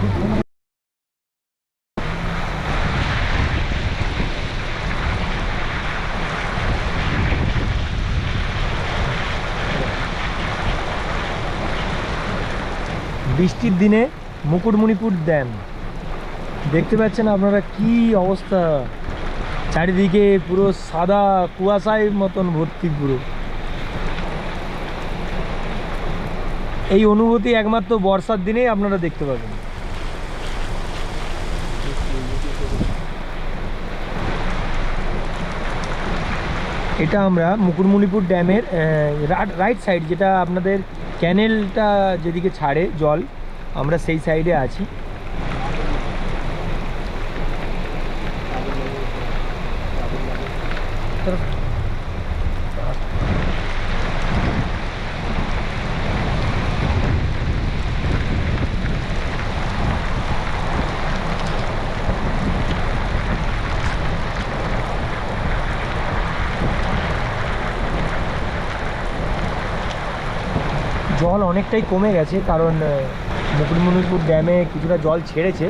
বৃষ্টির দিনে মুকুটমণিপুর ড্যাম। দেখতে পাচ্ছেন আপনারা কি অবস্থা? চারিদিকে পুরো সাদা কুয়াশায় মতন ভর্তি পুরো। এই অনুভূতি একমাত্র বর্ষার দিনেই আপনারা দেখতে পাবেন। এটা আমরা মুকুটমণিপুর ড্যামের রাইট সাইড যেটা আপনাদের ক্যানেলটা যেদিকে ছাড়ে জল, আমরা সেই সাইডে আছি। জল অনেকটাই কমে গেছে, কারণ মুকুটমণিপুর ড্যামে কিছুটা জল ছেড়েছে।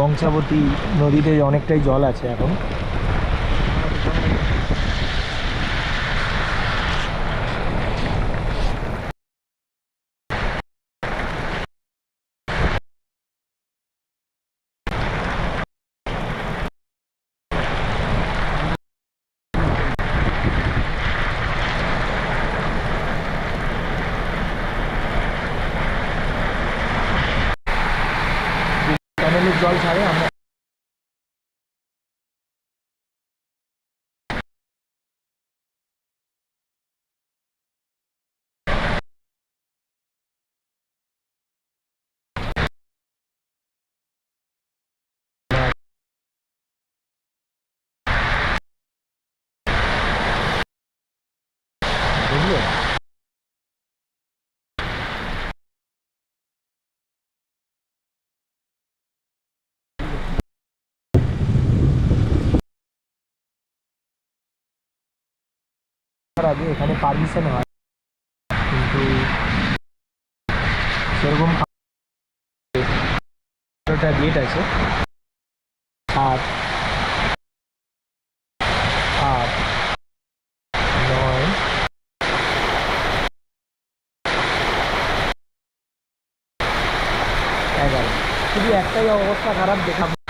কংসাবতী নদীতে অনেকটাই জল আছে এখন। জল ছাড়ে আমরা আগে এখানে পারমিশন হয়। কিন্তু সেরকম গেট আছে। সাত আট একটাই অবস্থা খারাপ দেখাবো।